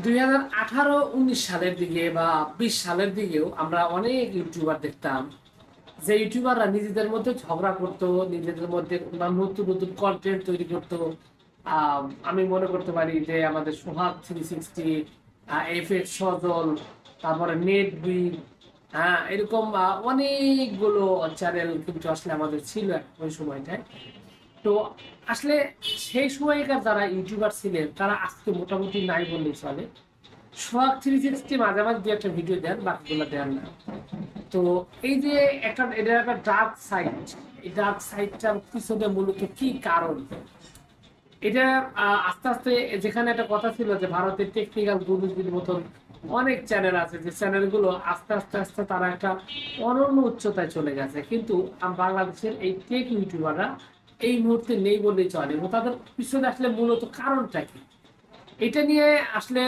দুই হাজার আঠারো, উনিশ সালের দিকে বা বিশ সালের দিকেও আমরা অনেক ইউটিউবার দেখতাম। যে ইউটিউবাররা নিজেদের মধ্যে ঝগড়া করতো, নিজেদের মধ্যে নতুন নতুন কন্টেন্ট তৈরি করতো। আমি মনে করতে পারি যে আমাদের Sohag three sixty F X Sajal, তারপরে নেট বি হ্যাঁ এরকম অনেকগুলো চ্যানেল কিন্তু আসলে আমাদের ছিল ওই সময়টায়। তো আসলে সেই সময়কার যারা ইউটিউবার ছিলেন, তারা আজকে মোটামুটি নাই বললেই চলে। সোহাগ থ্রি সিক্সটি মাঝে মাঝে একটা ভিডিও দেন, বাকিগুলো দেন না। তো এই যে একটা, এটা একটা ডার্ক সাইড এই ডার্ক সাইডটার পিছনে মূলত কি কারণ? এটা আস্তে আস্তে যেখানে একটা কথা ছিল যে ভারতের টেকনিক্যাল গুরুজির মতন অনেক চ্যানেল আছে, যে চ্যানেলগুলো আস্তে আস্তে আস্তে তারা একটা অনন্য উচ্চতায় চলে গেছে। কিন্তু বাংলাদেশের এই টেক ইউটিউবাররা এই মুহূর্তে নেই বললেই চলে এবং তাদের পিছনে আসলে মূলত কারণটা কি? এটা নিয়ে আসলে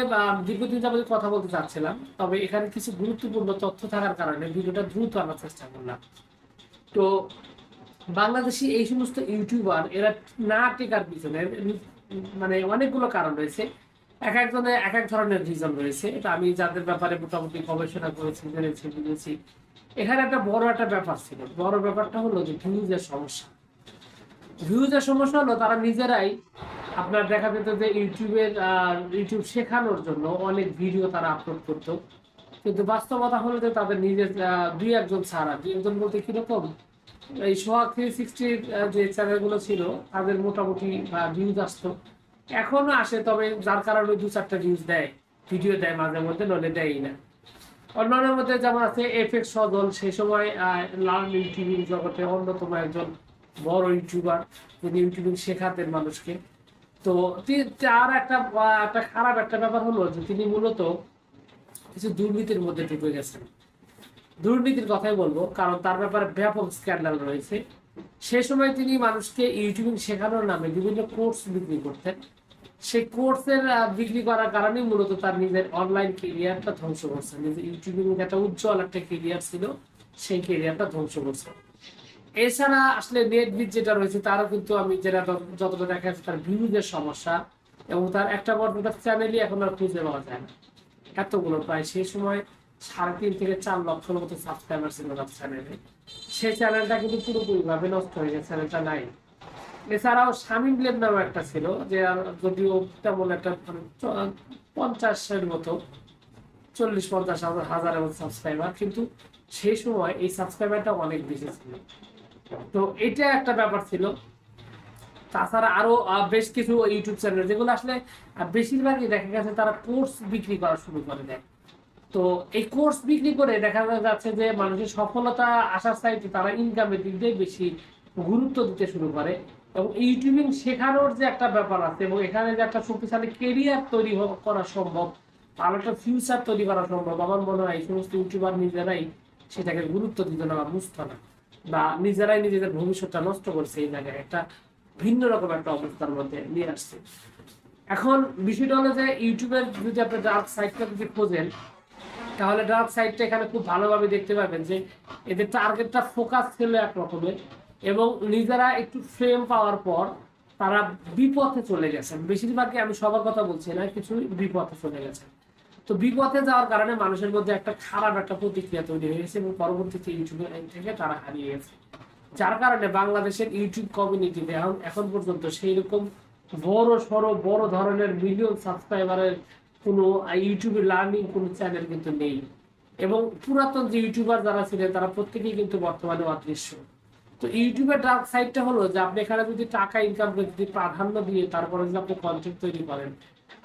দীর্ঘদিন যাবত কথা বলতে চাচ্ছিলাম, তবে এখানে কিছু গুরুত্বপূর্ণ তথ্য থাকার কারণে ভিডিওটা দ্রুত আনার চেষ্টা করলাম। তো বাংলাদেশি এই সমস্ত ইউটিউবার, এরা না টেকার পিছনে মানে অনেকগুলো কারণ রয়েছে। এক একজনের এক এক ধরনের রিজন রয়েছে। এটা আমি যাদের ব্যাপারে মোটামুটি গবেষণা করেছি, জেনেছি, বুঝেছি। এখানে একটা বড় একটা ব্যাপার ছিল। বড় ব্যাপারটা হলো যে ভিউজের সমস্যা। ভিউজের সমস্যা হলো তারা নিজেরাই আপনার দেখা যেত যে ইউটিউবের ইউটিউব শেখানোর জন্য অনেক ভিডিও তারা আপলোড করতো। কিন্তু বাস্তবতা হলো যে তাদের নিজের দুই একজন ছাড়া, দুই একজন বলতে কীরকম? এই সোহাগ থ্রি সিক্সটির যে চ্যানেলগুলো ছিল, তাদের মোটামুটি ভিউজ আসতো। এখনও আসে, তবে যার কারণে দু চারটা ভিউজ দেয়। ভিডিও দেয় মাঝে মধ্যে নলে দেয়ই না। অন্যান্য মধ্যে যেমন আছে এফএক্স সদল সেই সময় লার্নিং টিভি জগতে অন্যতম একজন বড় ইউটিউবার, যিনি ইউটিউবিং শেখাতেন মানুষকে। তি- তার একটা একটা খারাপ একটা ব্যাপার হলো যে তিনি মূলত কিছু দুর্নীতির মধ্যে ঢুকে গেছেন। দুর্নীতির কথাই বলব, কারণ তার ব্যাপারে ব্যাপক স্ক্যান্ডাল রয়েছে। সে সময় তিনি মানুষকে ইউটিউবিং শেখানোর নামে বিভিন্ন কোর্স বিক্রি করতেন। সেই কোর্সের বিক্রি করার কারণে মূলত তার নিজের অনলাইন কেরিয়ারটা ধ্বংস করছে। নিজের ইউটিউবিং একটা উজ্জ্বল একটা কেরিয়ার ছিল, সেই কেরিয়ারটা ধ্বংস করছে। এছাড়া আসলে নেটবিট যেটা রয়েছে, তারও কিন্তু আমি যেটা যতটা দেখা যাচ্ছে তার ভিউজের সমস্যা এবং তার একটা বড় তার চ্যানেলই এখন আর খুঁজে পাওয়া যায় না। এতগুলো প্রায় সেই সময় সাড়ে তিন থেকে চার লক্ষর মতো সাবস্ক্রাইবার ছিল তার চ্যানেলে সেই চ্যানেলটা কিন্তু পুরোপুরি ভাবে নষ্ট হয়ে গেছে চ্যানেলটা নাই। এছাড়াও শামিম লেব নামে একটা ছিল, যে যদিও তেমন একটা মানে পঞ্চাশের মতো, চল্লিশ, পঞ্চাশ হাজার, হাজারের মতো সাবস্ক্রাইবার কিন্তু সেই সময় এই সাবস্ক্রাইবারটা অনেক বেশি ছিল। তো এটা একটা ব্যাপার ছিল। তাছাড়া আরও বেশ কিছু ইউটিউব চ্যানেল, যেগুলো আসলে বেশিরভাগই দেখা গেছে তারা কোর্স বিক্রি করা শুরু করে দেয়। তো এই কোর্স বিক্রি করে দেখা যাচ্ছে যে মানুষের সফলতা আসার চাইতে তারা ইনকামের দিক দিয়ে বেশি গুরুত্ব দিতে শুরু করে। এবং ইউটিউবিং শেখানোর যে একটা ব্যাপার আছে, এবং এখানে যে একটা শক্তিশালী কেরিয়ার তৈরি করা সম্ভব, ভালো একটা ফিউচার তৈরি করা সম্ভব, আমার মনে হয় এই সমস্ত ইউটিউবার নিজেরাই সেটাকে গুরুত্ব দিত না বা বুঝতো না বা নিজেরাই নিজেদের ভবিষ্যৎটা নষ্ট করছে এই জায়গায়। একটা ভিন্ন রকম একটা অবস্থার মধ্যে নিয়ে আসছে। এখন বিষয়টা হলো যে ইউটিউবের যদি আপনি ডার্ক সাইডটা যদি খোঁজেন, তাহলে ডার্ক সাইডটা এখানে খুব ভালোভাবে দেখতে পাবেন যে এদের টার্গেটটা ফোকাস ছিল এক রকমের এবং নিজেরা একটু ফ্রেম পাওয়ার পর তারা বিপথে চলে গেছেন বেশিরভাগই আমি সবার কথা বলছি না কিছু বিপথে চলে গেছে। তো বিপথে যাওয়ার কারণে মানুষের মধ্যে একটা খারাপ একটা প্রতিক্রিয়া তৈরি হয়েছে এবং পরবর্তীতে ইউটিউবের থেকে তারা হারিয়ে গেছে। যার কারণে বাংলাদেশের ইউটিউব কমিউনিটিতে এখন এখন পর্যন্ত সেই রকম বড় সড়ো বড় ধরনের মিলিয়ন সাবস্ক্রাইবারের কোনো ইউটিউবে লার্নিং কোনো চ্যানেল কিন্তু নেই। এবং পুরাতন যে ইউটিউবার যারা ছিলেন, তারা প্রত্যেকেই কিন্তু বর্তমানে অদৃশ্য। তো ইউটিউবের ডার্ক সাইডটা হলো যে আপনি এখানে যদি টাকা ইনকাম করে যদি প্রাধান্য দিয়ে তারপরে যদি আপনি কন্টেন্ট তৈরি করেন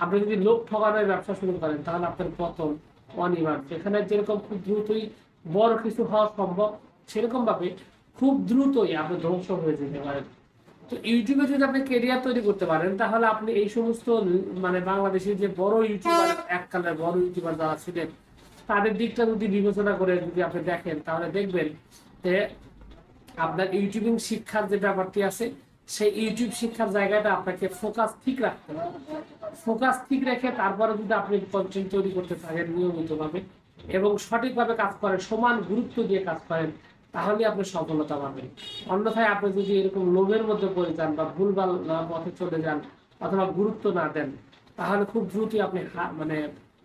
আপনি যদি লোক ঠকানোর ব্যবসা শুরু করেন, তাহলে আপনার পতন অনিবার্য। এখানে যেরকম খুব দ্রুতই বড় কিছু হওয়া সম্ভব সেরকম ভাবে খুব দ্রুতই আপনি ধ্বংস হয়ে যেতে পারেন। তো ইউটিউবে যদি আপনি কেরিয়ার তৈরি করতে পারেন, তাহলে আপনি এই সমস্ত মানে বাংলাদেশের যে বড় ইউটিউবার এককালের বড় ইউটিউবার যারা ছিলেন, তাদের দিকটা যদি বিবেচনা করে যদি আপনি দেখেন, তাহলে দেখবেন যে আপনার ইউটিউবিং শিক্ষার যে ব্যাপারটি আছে সেই ইউটিউব শিক্ষার জায়গাটা আপনাকে ফোকাস ঠিক রাখতে হবে। ফোকাস ঠিক রেখে তারপরে যদি আপনি কন্টেন্ট তৈরি করতে থাকেন নিয়মিতভাবে এবং সঠিকভাবে কাজ করেন, সমান গুরুত্ব দিয়ে কাজ করেন তাহলে আপনি সফলতা পাবেন। অন্যথায় আপনি যদি এরকম লোভের মধ্যে পড়ে যান বা ভুলভাল পথে চলে যান অথবা গুরুত্ব না দেন, তাহলে খুব দ্রুতই আপনি মানে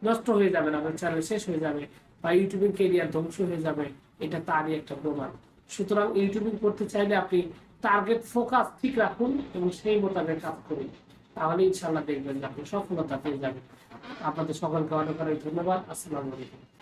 নষ্ট হয়ে যাবেন, আপনার চ্যানেল শেষ হয়ে যাবে বা ইউটিউবের কেরিয়ার ধ্বংস হয়ে যাবে। এটা তারই একটা প্রমাণ। সুতরাং ইউটিউবিং করতে চাইলে আপনি টার্গেট ফোকাস ঠিক রাখুন এবং সেই মোতাবেক কাজ করুন। তাহলে ইনশাল্লাহ দেখবেন যে আপনি সফলতা পেয়ে যাবেন। আপনাদের সকলকে অনেক অনেক ধন্যবাদ। আসসালামু আলাইকুম।